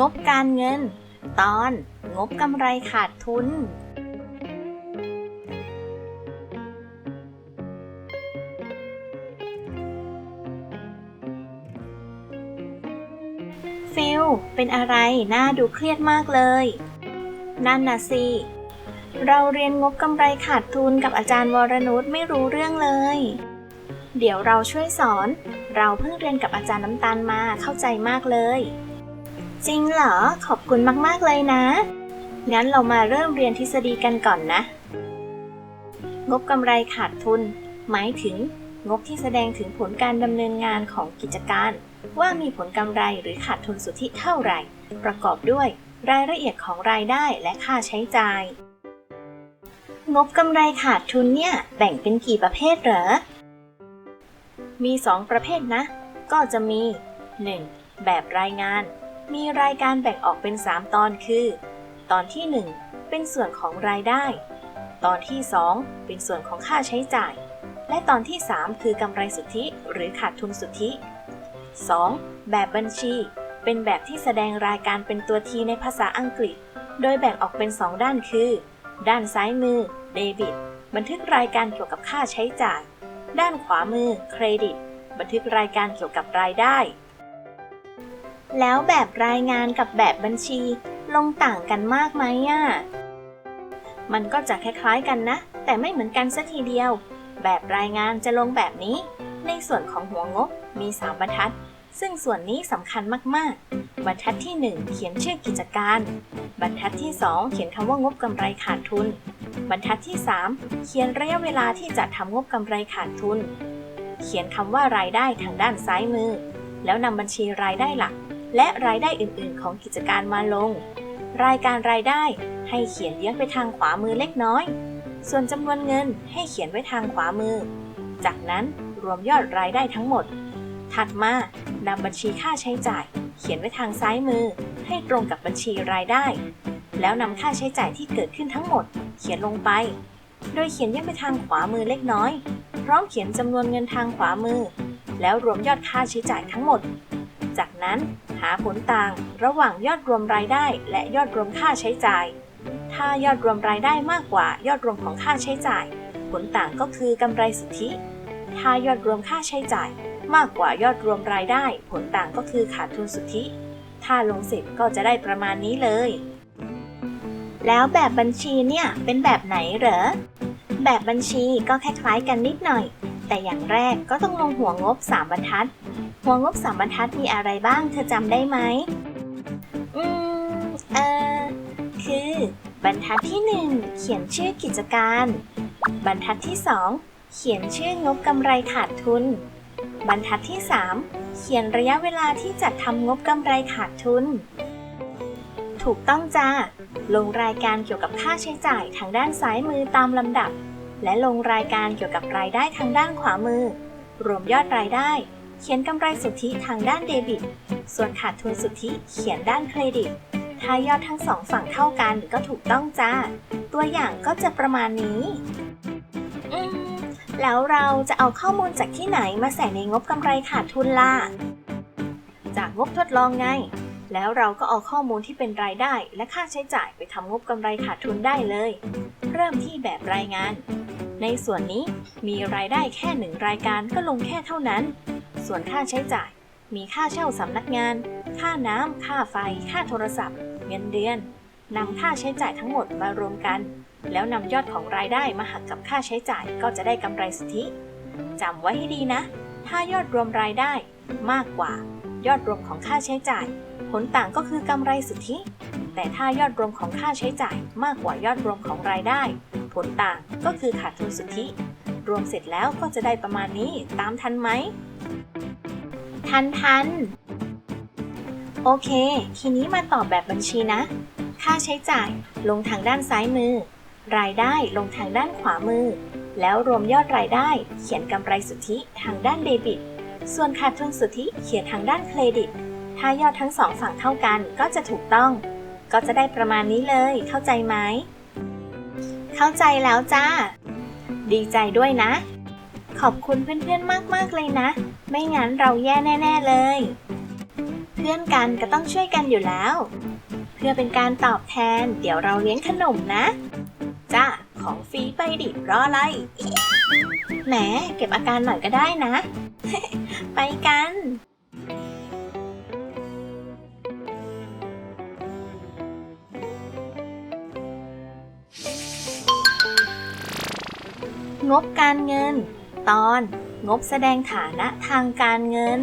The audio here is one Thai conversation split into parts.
งบการเงิน ตอนงบกำไรขาดทุน ฟิลเป็นอะไรน่าดูเครียดมากเลย นั่นน่ะสิ เราเรียนงบกำไรขาดทุนกับอาจารย์วรนุชไม่รู้เรื่องเลย เดี๋ยวเราช่วยสอน เราเพิ่งเรียนกับอาจารย์น้ำตาลมาเข้าใจมากเลย จริงเหรอ ขอบคุณมาก ๆ เลยนะ งั้นเรามาเริ่มเรียนทฤษฎีกันก่อนนะ งบกำไรขาดทุน หมายถึง งบที่แสดงถึงผลการดำเนินงานของกิจการ ว่ามีผลกำไรหรือขาดทุนสุทธิเท่าไหร่ ประกอบด้วยรายละเอียดของรายได้และค่าใช้จ่าย งบกำไรขาดทุนเนี่ย แบ่งเป็นกี่ประเภทเหรอ มี 2 ประเภทนะ ก็จะมี 1. แบบรายงาน มีรายการแบ่งออกเป็น 3 ตอนคือ ตอนที่ 1 เป็นส่วนของรายได้ ตอนที่ 2 เป็นส่วนของค่าใช้จ่าย และตอนที่ 3 คือกำไรสุทธิหรือขาดทุนสุทธิ 2. แบบบัญชี เป็นแบบที่แสดงรายการเป็นตัวทีในภาษาอังกฤษ โดยแบ่งออกเป็น 2 ด้านคือ ด้านซ้ายมือเดบิตบันทึกรายการเกี่ยวกับค่าใช้จ่าย ด้านขวามือเครดิต บันทึกรายการเกี่ยวกับรายได้ แล้วแบบรายงานกับแบบบัญชีลงต่างกันมากไหมอะ มันก็จะคล้ายๆกันนะ แต่ไม่เหมือนกันสัทีเดียว แบบรายงานจะลงแบบนี้ ในส่วนของหัวงบมี 3 บรรทัด ซึ่งส่วนนี้สำคัญมากๆ บรรทัดที่ 1 เขียนชื่อกิจการ บรรทัดที่ 2 เขียนคำว่างบกำไรขาดทุน บรรทัดที่ 3 เขียนระยะเวลาที่จะทำงบกำไรขาดทุน เขียนคำว่ารายได้ทางด้านซ้ายมือ แล้วนำบัญชีรายได้หลัก และรายได้อื่นๆ ของกิจการมาลง รายการรายได้ให้เขียนเลี้ยงไปทางขวามือเล็กน้อย ส่วนจำนวนเงินให้เขียนไว้ทางขวามือ จากนั้นรวมยอดรายได้ทั้งหมด ถัดมานำบัญชีค่าใช้จ่าย เขียนไว้ทางซ้ายมือ ให้ตรงกับบัญชีรายได้ แล้วนำค่าใช้จ่ายที่เกิดขึ้นทั้งหมด เขียนลงไป โดยเขียนแยกไปทางขวามือเล็กน้อย พร้อมเขียนจำนวนเงินทางขวามือ แล้วรวมยอดค่าใช้จ่ายทั้งหมด จากนั้นาผลต่าง ระหว่างยอดรวมรายได้ และยอดรวมค่าใช้จ่าย ถ้ายอดรวมรายได้มากกว่ายอดรวมของค่าใช้จ่าย ผลต่างก็คือกำไรสุทธิ ถ้ายอดรวมค่าใช้จ่าย มากกว่ายอดรวมรายได้ ผลต่างก็คือขาดทุนสุทธิ ถ้าลงสิบก็จะได้ประมาณนี้เลย แล้วแบบบัญชีเนี่ยเป็นแบบไหนเหรอ แบบบัญชีก็คล้ายๆกันนิดหน่อย แต่อย่างแรกก็ต้องลงหัวงบ 3 บรรทัด หัวงบ3บรรทัดมีอะไรบ้าง เธอจำได้ไหม อืม เออคือ บรรทัดที่ 1 เขียนชื่อกิจการ บรรทัดที่ 2 เขียนชื่องบกำไรขาดทุน บรรทัดที่ 3 เขียนระยะเวลาที่จัดทำงบกำไรขาดทุน ถูกต้องจ้า ลงรายการเกี่ยวกับค่าใช้จ่ายทางด้านซ้ายมือตามลำดับ และลงรายการเกี่ยวกับรายได้ทางด้านขวามือ รวมยอดรายได้ เขียนกำไรสุทธิทางด้านเดบิต ส่วนขาดทุนสุทธิเขียนด้านเครดิต ถ้ายอดทั้งสองฝั่งเท่ากันก็ถูกต้องจ้า ตัวอย่างก็จะประมาณนี้ แล้วเราจะเอาข้อมูลจากที่ไหนมาใส่ในงบกำไรขาดทุนล่ะ จากงบทดลองไง แล้วเราก็เอาข้อมูลที่เป็นรายได้และค่าใช้จ่ายไปทำงบกำไรขาดทุนได้เลย เริ่มที่แบบรายงานในส่วนนี้มีรายได้แค่หนึ่งรายการก็ลงแค่เท่านั้น ส่วนค่าใช้จ่าย มีค่าเช่าสำนักงาน ค่าน้ำ ค่าไฟ ค่าโทรศัพท์ เงินเดือนนำค่าใช้จ่ายทั้งหมดมารวมกัน แล้วนำยอดของรายได้มาหักกับค่าใช้จ่ายก็จะได้กำไรสุทธิจำไว้ให้ดีนะ ถ้ายอดรวมรายได้มากกว่า ยอดรวมของค่าใช้จ่าย ผลต่างก็คือกำไรสุทธิ แต่ถ้ายอดรวมของค่าใช้จ่ายมากกว่ายอดรวมของรายได้ ผลต่างก็คือขาดทุนสุทธิ รวมเสร็จแล้วก็จะได้ประมาณนี้ตามทันไหม ทันทันโอเค ทีนี้มาตอบแบบบัญชีนะ ค่าใช้จ่ายลงทางด้านซ้ายมือ รายได้ลงทางด้านขวามือ แล้วรวมยอดรายได้เขียนกำไรสุทธิทางด้านเดบิต ส่วนขาดทุนสุทธิเขียนทางด้านเครดิต ถ้ายอดทั้งสองฝั่งเท่ากันก็จะถูกต้อง ก็จะได้ประมาณนี้เลย เข้าใจไหม เข้าใจแล้วจ้า ดีใจด้วยนะ ขอบคุณเพื่อนๆมากๆเลยนะ ไม่งั้นเราแย่แน่ ๆ เลย เพื่อนกันก็ต้องช่วยกันอยู่แล้ว เพื่อเป็นการตอบแทน เดี๋ยวเราเลี้ยงขนมนะ จ้าของฟรีไปดิรออะไร แหม เก็บอาการหน่อยก็ได้นะ ไปกันงบการเงิน ตอน งบแสดงฐานะทางการเงิน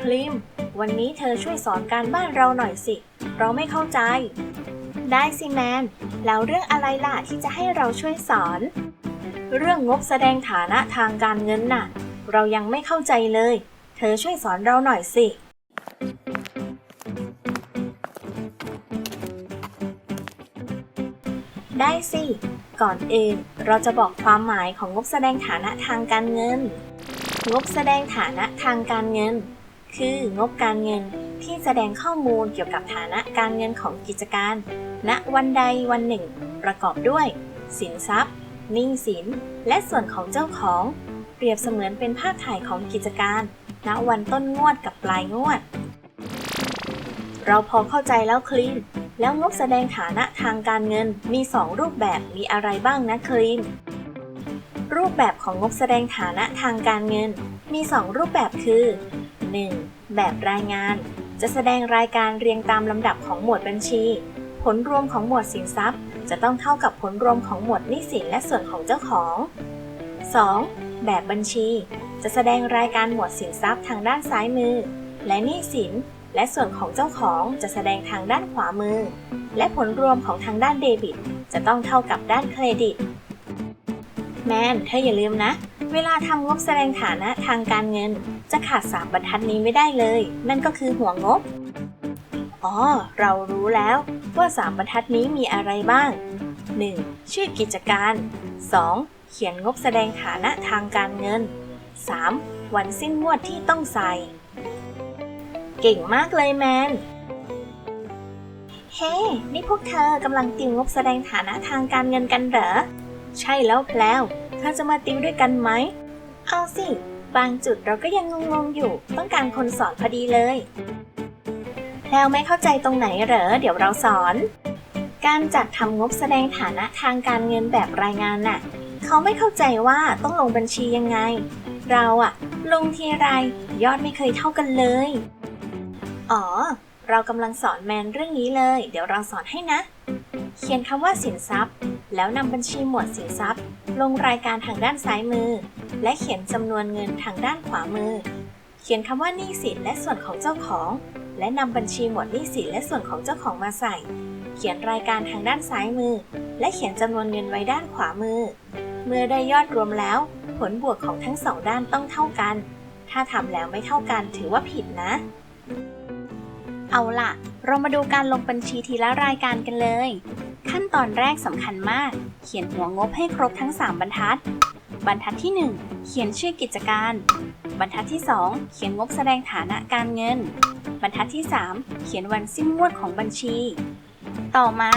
คลิม วันนี้เธอช่วยสอนการบ้านเราหน่อยสิ เราไม่เข้าใจ ได้สิแมน แล้วเรื่องอะไรล่ะที่จะให้เราช่วยสอน เรื่องงบแสดงฐานะทางการเงินน่ะ เรายังไม่เข้าใจเลย เธอช่วยสอนเราหน่อยสิ สิ ก่อนอื่นเราจะบอกความหมายของงบแสดงฐานะทางการเงิน งบแสดงฐานะทางการเงิน คืองบการเงินที่แสดงข้อมูลเกี่ยวกับฐานะการเงินของกิจการ ณ วันใดวันหนึ่ง ประกอบด้วย สินทรัพย์หนี้สิน และส่วนของเจ้าของ เปรียบเสมือนเป็นภาพถ่ายของกิจการ ณ วันต้นงวดกับปลายงวด เราพอเข้าใจแล้วคลีน แล้วงบแสดงฐานะทางการเงินมี 2 รูปแบบมีอะไรบ้างนะคลีน รูปแบบของงบแสดงฐานะทางการเงิน มี 2 รูปแบบคือ 1. แบบรายงาน จะแสดงรายการเรียงตามลำดับของหมวดบัญชี ผลรวมของหมวดสินทรัพย์ จะต้องเท่ากับผลรวมของหมวดหนี้สินและส่วนของเจ้าของ 2. แบบบัญชี จะแสดงรายการหมวดสินทรัพย์ทางด้านซ้ายมือ และหนี้สิน และส่วนของเจ้าของจะแสดงทางด้านขวามือ และผลรวมของทางด้านเดบิต จะต้องเท่ากับด้านเครดิต แมนเธออย่าลืมนะ เวลาทำงบแสดงฐานะทางการเงิน จะขาดสามบรรทัดนี้ไม่ได้เลย นั่นก็คือหัวงบ อ๋อ เรารู้แล้วว่าสามบรรทัดนี้มีอะไรบ้าง 1. ชื่อกิจการ 2. เขียนงบแสดงฐานะทางการเงิน 3. วันสิ้นงวดที่ต้องใส่ เก่งมากเลยแมน เฮ้นี่พวกเธอกำลังติวงบแสดงฐานะทางการเงินกันเหรอ ใช่แล้วแพลวเธอจะมาติวด้วยกันไหม เอาสิ บางจุดเราก็ยังงงๆอยู่ ต้องการคนสอนพอดีเลย แพลวไม่เข้าใจตรงไหนเหรอ เดี๋ยวเราสอน การจัดทำงบแสดงฐานะทางการเงินแบบรายงานน่ะ เขาไม่เข้าใจว่าต้องลงบัญชียังไง เราอะลงทีไรยอดไม่เคยเท่ากันเลย อ๋อ เรากำลังสอนแมนเรื่องนี้เลย เดี๋ยวเราสอนให้นะ เขียนคำว่าสินทรัพย์ แล้วนำบัญชีหมวดสินทรัพย์ ลงรายการทางด้านซ้ายมือ และเขียนจำนวนเงินทางด้านขวามือ เขียนคำว่าหนี้สินและส่วนของเจ้าของ และนำบัญชีหมวดหนี้สินและส่วนของเจ้าของมาใส่ เขียนรายการทางด้านซ้ายมือ และเขียนจำนวนเงินไว้ด้านขวามือ เมื่อได้ยอดรวมแล้ว ผลบวกของทั้งสองด้านต้องเท่ากัน ถ้าทำแล้วไม่เท่ากันถือว่าผิดนะ เอาล่ะ เรามาดูการลงบัญชีทีละรายการกันเลย ขั้นตอนแรกสำคัญมาก เขียนหัวงบให้ครบทั้ง 3 บรรทัด บรรทัดที่ 1 เขียนชื่อกิจการ บรรทัดที่ 2 เขียนงบแสดงฐานะการเงิน บรรทัดที่ 3 เขียนวันสิ้นงวดของบัญชี ต่อมา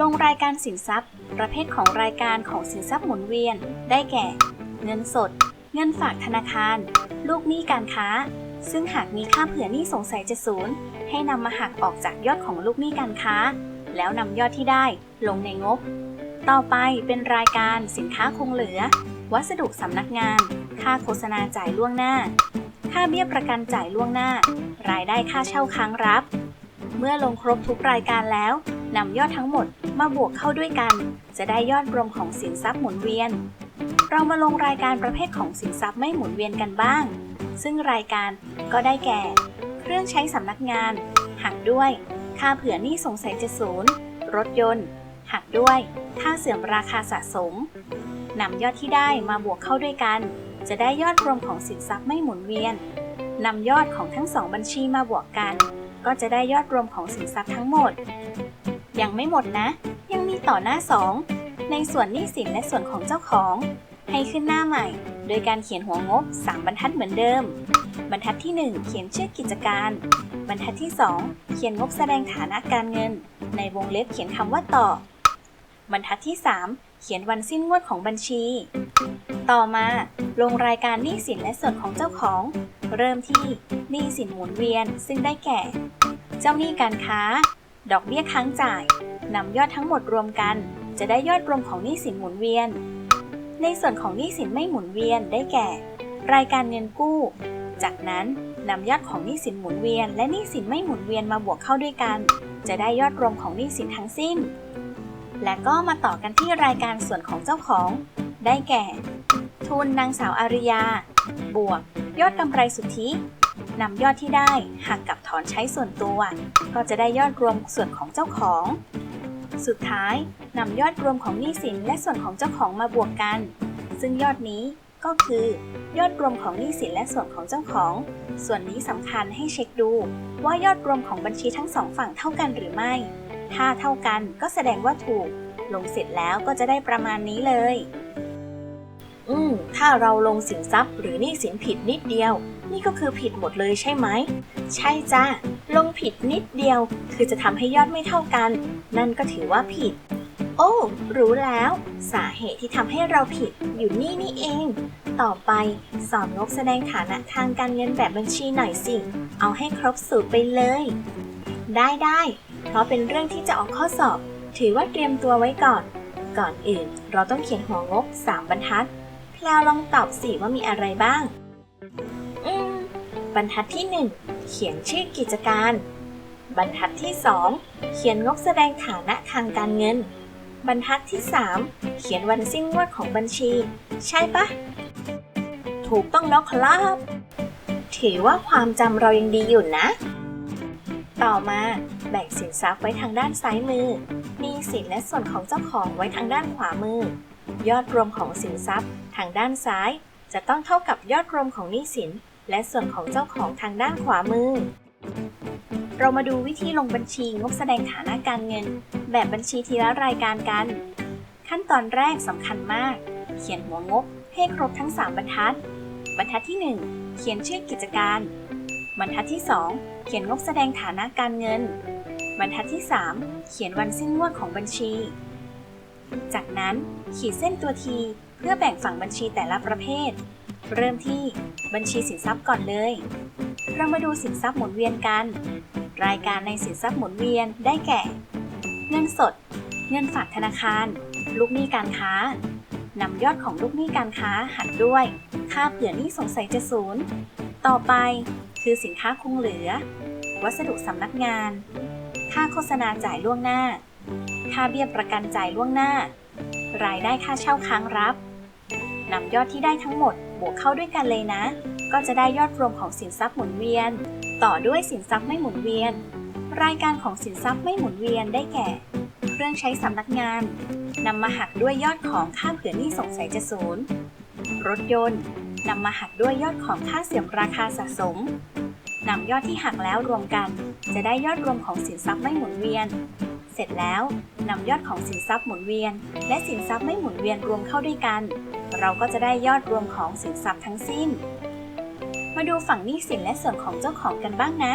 ลงรายการสินทรัพย์ ประเภทของรายการของสินทรัพย์หมุนเวียน ได้แก่ เงินสด เงินฝากธนาคาร ลูกหนี้การค้า ซึ่งหากมีค่าเผื่อหนี้สงสัยจะศูนย์ ให้นำมาหักออกจากยอดของลูกหนี้การค้า แล้วนำยอดที่ได้ลงในงบ ต่อไปเป็นรายการสินค้าคงเหลือ วัสดุสำนักงาน ค่าโฆษณาจ่ายล่วงหน้า ค่าเบี้ยประกันจ่ายล่วงหน้า รายได้ค่าเช่าค้างรับ เมื่อลงครบทุกรายการแล้วนำยอดทั้งหมดมาบวกเข้าด้วยกัน จะได้ยอดรวมของสินทรัพย์หมุนเวียน เรามาลงรายการประเภทของสินทรัพย์ไม่หมุนเวียนกันบ้าง ซึ่งรายการก็ได้แก่ รื่องใช้สำนักงาน หักด้วย ค่าเผื่อหนี้สงสัยจะศูนย์รถยนต์ หักด้วย ค่าเสื่อมราคาสะสมนำยอดที่ได้มาบวกเข้าด้วยกัน จะได้ยอดรวมของสินทรัพย์ไม่หมุนเวียนนำยอดของทั้งสองบัญชีมาบวกกัน ก็จะได้ยอดรวมของสินทรัพย์ทั้งหมด ยังไม่หมดนะ ยังมีต่อหน้า 2 ในส่วนหนี้สินและส่วนของเจ้าของ ให้ขึ้นหน้าใหม่ โดยการเขียนหัวงบ 3 บรรทัดเหมือนเดิม บรรทัดที่ 1 เขียนชื่อกิจการ บรรทัดที่ 2 เขียนงบแสดงฐานะการเงิน ในวงเล็บเขียนคำว่าต่อ บรรทัดที่ 3 เขียนวันสิ้นงวดของบัญชี ต่อมา ลงรายการหนี้สินและส่วนของเจ้าของ เริ่มที่หนี้สินหมุนเวียน ซึ่งได้แก่ เจ้าหนี้การค้า ดอกเบี้ยค้างจ่ายนำยอดทั้งหมดรวมกัน จะได้ยอดรวมของหนี้สินหมุนเวียน ในส่วนของหนี้สินไม่หมุนเวียนได้แก่ รายการเงินกู้ จากนั้นนำยอดของหนี้สินหมุนเวียน และหนี้สินไม่หมุนเวียนมาบวกเข้าด้วยกัน จะได้ยอดรวมของหนี้สินทั้งสิ้น และก็มาต่อกันที่รายการส่วนของเจ้าของ ได้แก่ ทุนนางสาวอาริยา บวก ยอดกำไรสุทธินำยอดที่ได้หักกับถอนใช้ส่วนตัว ก็จะได้ยอดรวมส่วนของเจ้าของ สุดท้ายนำยอดรวมของหนี้สินและส่วนของเจ้าของมาบวกกัน ซึ่งยอดนี้ ก็คือยอดรวมของหนี้สินและส่วนของเจ้าของ ส่วนนี้สำคัญให้เช็คดู ว่ายอดรวมของบัญชีทั้งสองฝั่งเท่ากันหรือไม่ ถ้าเท่ากันก็แสดงว่าถูก ลงเสร็จแล้วก็จะได้ประมาณนี้เลย อืม ถ้าเราลงสินทรัพย์หรือหนี้สินผิดนิดเดียว นี่ก็คือผิดหมดเลยใช่ไหม ใช่จ้าลงผิดนิดเดียว คือจะทำให้ยอดไม่เท่ากัน นั่นก็ถือว่าผิด อ้ รู้แล้ว สาเหตุที่ทำให้เราผิดอยู่นี่นี่เอง ต่อไปสอนงบแสดงฐานะทางการเงินแบบบัญชีหน่อยสิ เอาให้ครบสูตรไปเลย ได้ได้เพราะเป็นเรื่องที่จะออกข้อสอบ ถือว่าเตรียมตัวไว้ก่อน ก่อนอื่นเราต้องเขียนหัวงบ 3 บรรทัด แพลวลองตอบสิว่ามีอะไรบ้าง อืม บรรทัดที่ 1 เขียนชื่อกิจการ บรรทัดที่ 2 เขียนงบแสดงฐานะทางการเงิน บรรทัดที่ 3 เขียนวันสิ้นงวดของบัญชี ใช่ปะ ถูกต้องแล้วครับ ถือว่าความจำเรายังดีอยู่นะ ต่อมาแบ่งสินทรัพย์ไว้ทางด้านซ้ายมือหนี้สินและส่วนของเจ้าของไว้ทางด้านขวามือ ยอดรวมของสินทรัพย์ทางด้านซ้าย จะต้องเท่ากับยอดรวมของหนี้สิน และส่วนของเจ้าของทางด้านขวามือ เรามาดูวิธีลงบัญชีงบแสดงฐานะการเงิน แบบบัญชีทีละรายการกัน ขั้นตอนแรกสำคัญมาก เขียนหัวงบให้ครบทั้ง 3 บรรทัด บรรทัดที่ 1 เขียนชื่อกิจการ บรรทัดที่ 2 เขียนงบแสดงฐานะการเงิน บรรทัดที่ 3 เขียนวันสิ้นงวดของบัญชี จากนั้นขีดเส้นตัวทีเพื่อแบ่งฝั่งบัญชีแต่ละประเภท เริ่มที่บัญชีสินทรัพย์ก่อนเลย เรามาดูสินทรัพย์หมุนเวียนกัน รายการในสินทรัพย์หมุนเวียนได้แก่ เงินสด เงินฝากธนาคาร ลูกหนี้การค้านำยอดของลูกหนี้การค้าหักด้วย ค่าเผื่อหนี้สงสัยจะศูนย์ต่อไปคือสินค้าคงเหลือ วัสดุสำนักงาน ค่าโฆษณาจ่ายล่วงหน้า ค่าเบี้ยประกันจ่ายล่วงหน้า รายได้ค่าเช่าค้างรับนำยอดที่ได้ทั้งหมดบวกเข้าด้วยกันเลยนะ ก็จะได้ยอดรวมของสินทรัพย์หมุนเวียน ต่อด้วยสินทรัพย์ไม่หมุนเวียน รายการของสินทรัพย์ไม่หมุนเวียนได้แก่ เครื่องใช้สำนักงานนำมาหักด้วยยอดของค่าเผื่อหนี้สงสัยจะศูนย์รถยนต์นำมาหักด้วยยอดของค่าเสื่อมราคาสะสมนำยอดที่หักแล้วรวมกัน จะได้ยอดรวมของสินทรัพย์ไม่หมุนเวียน เสร็จแล้วนำยอดของสินทรัพย์หมุนเวียน และสินทรัพย์ไม่หมุนเวียนรวมเข้าด้วยกัน เราก็จะได้ยอดรวมของสินทรัพย์ทั้งสิ้น มาดูฝั่งหนี้สินและส่วนของเจ้าของกันบ้างนะ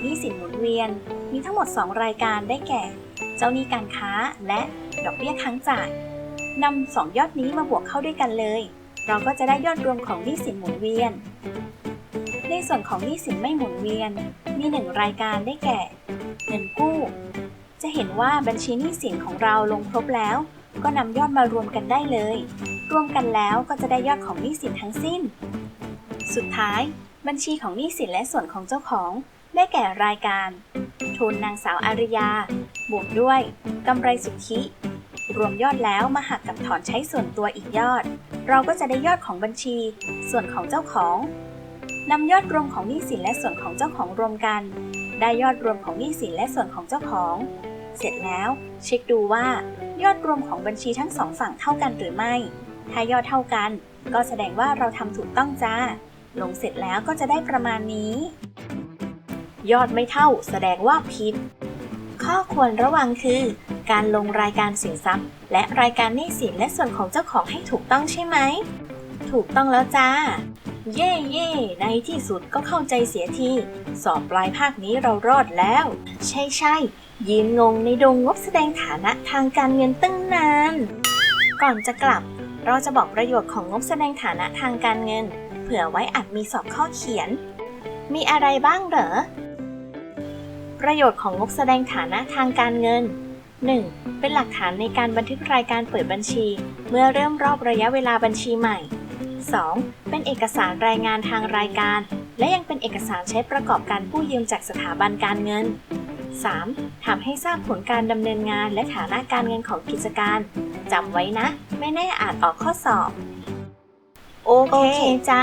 หนี้สินหมุนเวียนมีทั้งหมด 2 รายการได้แก่ เจ้าหนี้การค้าและดอกเบี้ยค้างจ่ายนำสองยอดนี้มาบวกเข้าด้วยกันเลย เราก็จะได้ยอดรวมของหนี้สินหมุนเวียน ในส่วนของหนี้สินไม่หมุนเวียน มีหนึ่งรายการได้แก่ เงินกู้ จะเห็นว่าบัญชีหนี้สินของเราลงครบแล้ว ก็นำยอดมารวมกันได้เลย รวมกันแล้วก็จะได้ยอดของหนี้สินทั้งสิ้น สุดท้าย บัญชีของหนี้สินและส่วนของเจ้าของ ได้แก่รายการ ทุนนางสาวอาริยา บวกด้วยกำไรสุทธิ รวมยอดแล้วมาหักกับถอนใช้ส่วนตัวอีกยอด เราก็จะได้ยอดของบัญชี ส่วนของเจ้าของนำยอดรวมของหนี้สินและส่วนของเจ้าของรวมกัน ได้ยอดรวมของหนี้สินและส่วนของเจ้าของ เสร็จแล้วเช็คดูว่า ยอดรวมของบัญชีทั้งสองฝั่งเท่ากันหรือไม่ ถ้ายอดเท่ากัน ก็แสดงว่าเราทำถูกต้องจ้า ลงเสร็จแล้วก็จะได้ประมาณนี้ ยอดไม่เท่าแสดงว่าผิด ข้อควรระวังคือ การลงรายการสินทรัพย์ และรายการหนี้สินและส่วนของเจ้าของให้ถูกต้องใช่ไหม ถูกต้องแล้วจ้า เย่เย่ในที่สุดก็เข้าใจเสียที สอบปลายภาคนี้เรารอดแล้ว ใช่ใช่ยืนงงในดงงบแสดงฐานะทางการเงินตั้งนาน ก่อนจะกลับ เราจะบอกประโยชน์ของงบแสดงฐานะทางการเงิน เผื่อไว้อาจมีสอบข้อเขียน มีอะไรบ้างเหรอ ประโยชน์ของงบแสดงฐานะทางการเงิน 1. เป็นหลักฐานในการบันทึกรายการเปิดบัญชี เมื่อเริ่มรอบระยะเวลาบัญชีใหม่ 2. เป็นเอกสารรายงานทางรายการ และยังเป็นเอกสารใช้ประกอบการกู้ยืมจากสถาบันการเงิน 3. ทำให้ทราบผลการดำเนินงานและฐานะการเงินของกิจการ จำไว้นะ ไม่แน่อาจออกข้อสอบ โอเคจ้า